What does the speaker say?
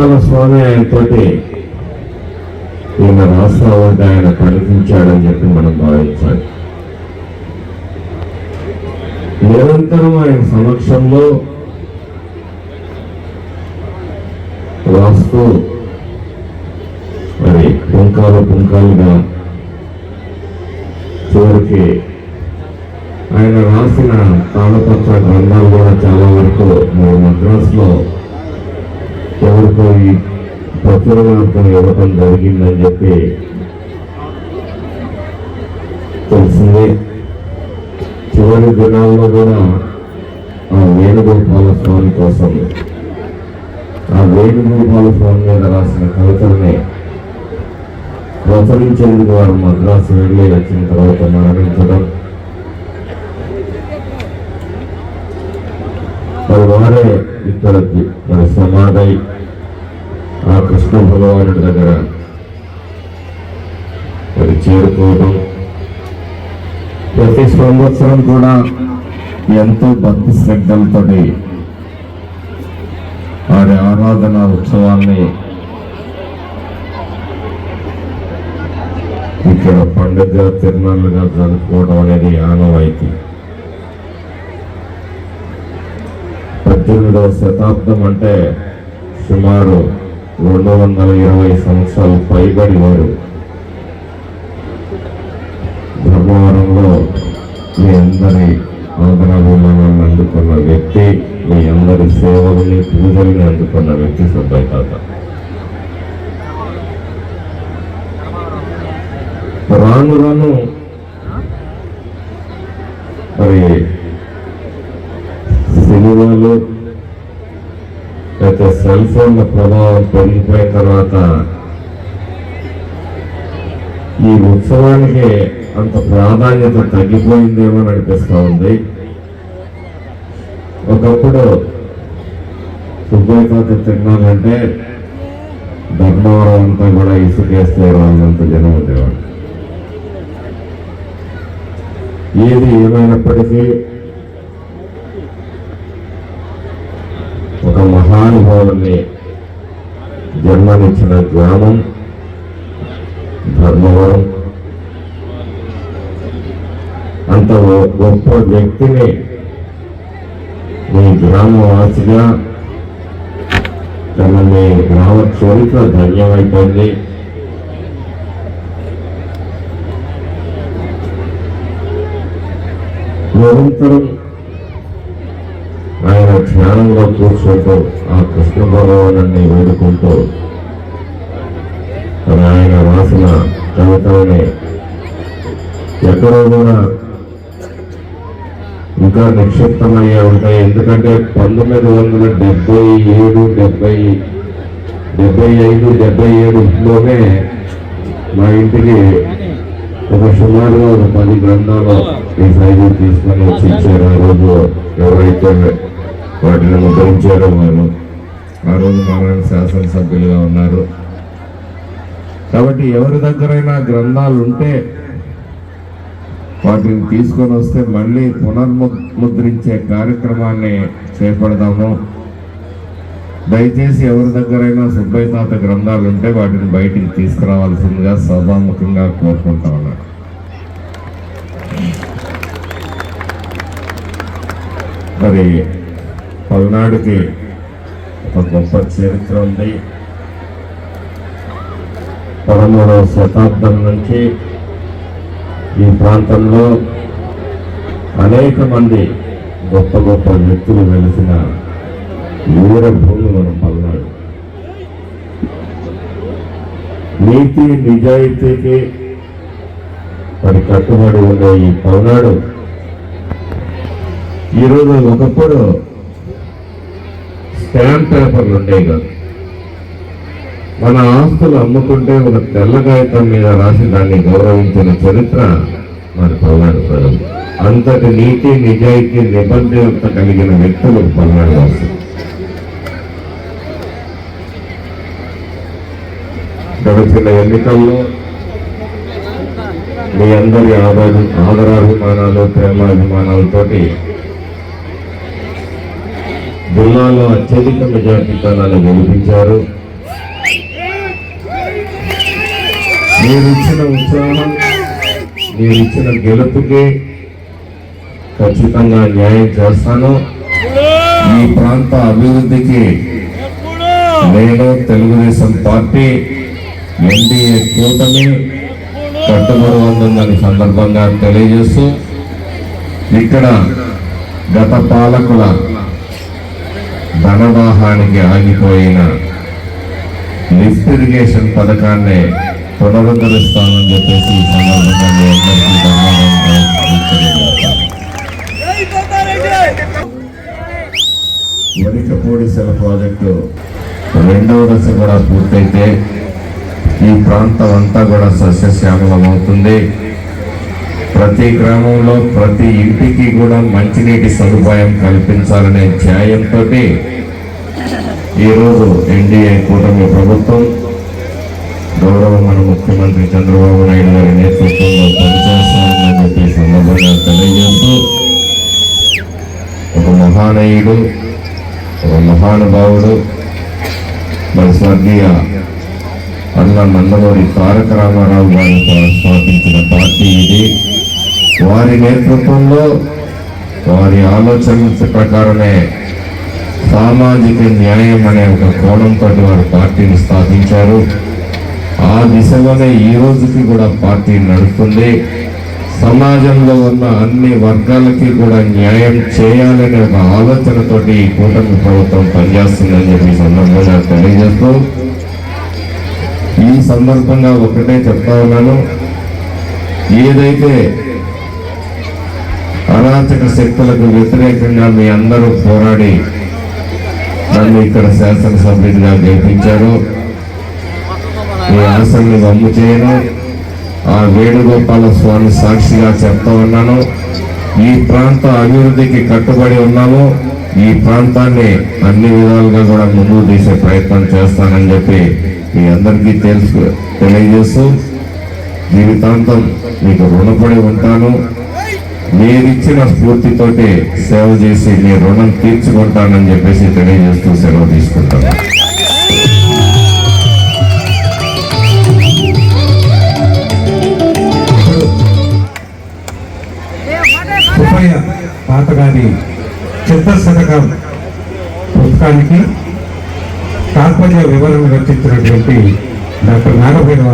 వేణుగోపాల స్వామి ఆయనతోటి ఈయన రాస్తామంటే ఆయన కనిపించాడని చెప్పి మనం భావించాలి. నిరంతరం ఆయన సమక్షంలో రాస్తూ మరి పుంకాలు పుంకాలుగా చివరికి ఆయన రాసిన తాళపత్ర గ్రంథాలు కూడా చాలా వరకు మన మద్రాసులో ఎవరికో ఈ ప్రచురణార్థం ఇవ్వటం జరిగిందని చెప్పి తెలిసింది. చివరి దినాల్లో కూడా ఆ వేణుగోపాల స్వామి కోసం ఆ వేణుగోపాల స్వామి మీద రాసిన కవితల్ని ప్రచురించేందుకు వారు మద్రాసు వెళ్ళి వచ్చిన తర్వాత మరణించడం. మరి వారే ఇక్కడికి మరి సమాధి ఆ కృష్ణ భగవానుడి దగ్గర మరి చేరుకోవడం. ప్రతి సంవత్సరం కూడా ఎంతో భక్తి శ్రద్ధలతో వారి ఆరాధన ఉత్సవాన్ని ఇక్కడ పండుగ తిరునాళ్ళుగా జరుపుకోవడం అనేది ఆనవాయితీ. పద్దెనిమిదవ శతాబ్దం అంటే సుమారు రెండు వందల ఇరవై సంవత్సరాలు పైబడి వారు. ధర్మవరంలో మీ అందరి ఆదరాభిమానాన్ని అందుకున్న వ్యక్తి మీ అందరి సేవల్ని పూజల్ని అందుకున్న వ్యక్తి సుబ్బయ్య తాత. రాను రాను మరి సినిమాలు లేకపోతే సెల్ ఫోన్ల ప్రభావం పెరిగిపోయిన తర్వాత ఈ ఉత్సవానికి అంత ప్రాధాన్యత తగ్గిపోయిందేమో అనిపిస్తూ ఉంది. ఒకప్పుడు సుబ్బయ్యతో తాత ధర్మవరం అంతా కూడా ఇసుకేస్తే వాళ్ళంత జనం ఉండేవాడు ఏది ఏమైనప్పటికీ మహానుభావుల్ని జన్మనిచ్చిన గ్రామం ధర్మవరం. అంత గొప్ప వ్యక్తిని మీ గ్రామవాసిగా తన మీ గ్రామ చరిత్ర ధన్యమైపోయింది. నిరంతరం ధ్యానంలో కూర్చుంటూ ఆ కృష్ణ భగవాను వేడుకుంటూ ఆయన రాసిన కవితలని ఎక్కడో కూడా ఇంకా నిక్షిప్తమయ్యే ఉంటాయి. ఎందుకంటే పంతొమ్మిది వందల డెబ్బై ఏడు డెబ్బై డెబ్బై ఐదు డెబ్బై ఏడులోనే మా ఇంటికి ఒక సుమారుగా ఒక పది గ్రంథాలు ఈ సైజు తీసుకొని వచ్చి ఇచ్చారు ఆ రోజు ఎవరైతే వాటిని ముద్రించారో వారు ఆ రోజు మన శాసనసభ్యులుగా ఉన్నారు. కాబట్టి ఎవరి దగ్గరైనా గ్రంథాలు ఉంటే వాటిని తీసుకొని వస్తే మళ్ళీ పునర్ముద్రించే కార్యక్రమాన్ని చేపడదాము. దయచేసి ఎవరి దగ్గరైనా సుబ్బయ్య తాత గ్రంథాలు ఉంటే వాటిని బయటికి తీసుకురావాల్సిందిగా సభాముఖంగా కోరుకుంటా ఉన్నాను. మరి పల్నాడుకి ఒక గొప్ప చరిత్ర ఉంది. పదమూడవ శతాబ్దం నుంచి ఈ ప్రాంతంలో అనేక మంది గొప్ప గొప్ప వ్యక్తులు వెలిసిన వీరభూమి మనం పల్నాడు. నీతి నిజాయితీకి మరి కట్టుబడి ఉండే ఈ పల్నాడు ఈరోజు ఒకప్పుడు స్టాంప్ పేపర్లు ఉండేవి కాదు. మన ఆస్తులు అమ్ముకుంటే ఒక తెల్ల కాగితం మీద రాసి దాన్ని గౌరవించిన చరిత్ర మరి పల్నాడు ప్రజలు. అంతటి నీతి నిజాయితీ నిబద్ధత కలిగిన వ్యక్తులు పల్నాడు వాసులు. గడిచిన ఎన్నికల్లో మీ అందరి ఆదర ఆదరాభిమానాలు ప్రేమాభిమానాలతోటి జిల్లాలో అత్యధిక మెజార్టీ స్థానాన్ని గెలిపించారు. మీరిచ్చిన ఉత్సాహం మీరిచ్చిన గెలుపుకి ఖచ్చితంగా న్యాయం చేస్తాను. ఈ ప్రాంత అభివృద్ధికి నేను తెలుగుదేశం పార్టీ ఎన్డీఏ కూటమి కట్టుబడి ఉందని సందర్భంగా తెలియజేస్తూ ఇక్కడ గత పాలకుల ధనవాహానికి ఆగిపోయిన లిఫ్ట్ ఇరిగేషన్ పథకాన్ని పునరుద్ధరిస్తానని చెప్పేసి ఈ సందర్భంగా మీ అందరికీ ధన్యవాదాలు సెల ప్రాజెక్టు రెండవ దశ కూడా పూర్తయితే ఈ ప్రాంతం అంతా కూడా సస్యశ్యామలం అవుతుంది. ప్రతి గ్రామంలో ప్రతి ఇంటికి కూడా మంచినీటి సదుపాయం కల్పించాలనే ధ్యేయంతో ఈరోజు ఎన్డీఏ కూటమి ప్రభుత్వం గౌరవ మన ముఖ్యమంత్రి చంద్రబాబు నాయుడు గారి నేతృత్వంలో పనిచేస్తామని చెప్పి సందర్భంగా తెలియజేస్తూ ఒక మహానయుడు ఒక మహానుభావుడు మరి స్వర్గీయ అన్న నందమూరి తారక రామారావు గారు స్థాపించిన పార్టీ ఇది. వారి నేతృత్వంలో వారి ఆలోచన ప్రకారమే సామాజిక న్యాయం అనే ఒక కోణంతో వారు పార్టీని స్థాపించారు. ఆ దిశలోనే ఈ రోజుకి కూడా పార్టీ నడుస్తుంది. సమాజంలో ఉన్న అన్ని వర్గాలకి కూడా న్యాయం చేయాలనే ఒక ఆలోచనతోటి ఈ కూటమి ప్రభుత్వం పనిచేస్తుందని చెప్పి సందర్భంగా తెలియజేస్తూ ఈ సందర్భంగా ఒకటే చెప్తా ఉన్నాను. ఏదైతే అరాచక శక్తులకు వ్యతిరేకంగా మీ అందరూ పోరాడి నన్ను ఇక్కడ శాసనసభ్యుడిగా గెలిపించారు. మీ ఆశల్ని వమ్ము చేయను. ఆ వేణుగోపాల స్వామి సాక్షిగా చెప్తా ఉన్నాను. ఈ ప్రాంత అభివృద్ధికి కట్టుబడి ఉన్నాము. ఈ ప్రాంతాన్ని అన్ని విధాలుగా కూడా ముందుకు తీసే ప్రయత్నం చేస్తానని చెప్పి మీ అందరికీ తెలుసు తెలియజేస్తూ జీవితాంతం మీకు రుణపడి ఉంటాను. మీరిచ్చిన స్ఫూర్తితోటి సేవ చేసి మీ రుణం తీర్చుకుంటానని చెప్పేసి తెలియజేస్తూ సెలవు తీసుకుంటాను. సుబ్బయ్య పాతగారి చిత్త శతకం పుస్తకానికి తాత్పర్య వివరణ రచించినటువంటి డాక్టర్ నాగభైరవ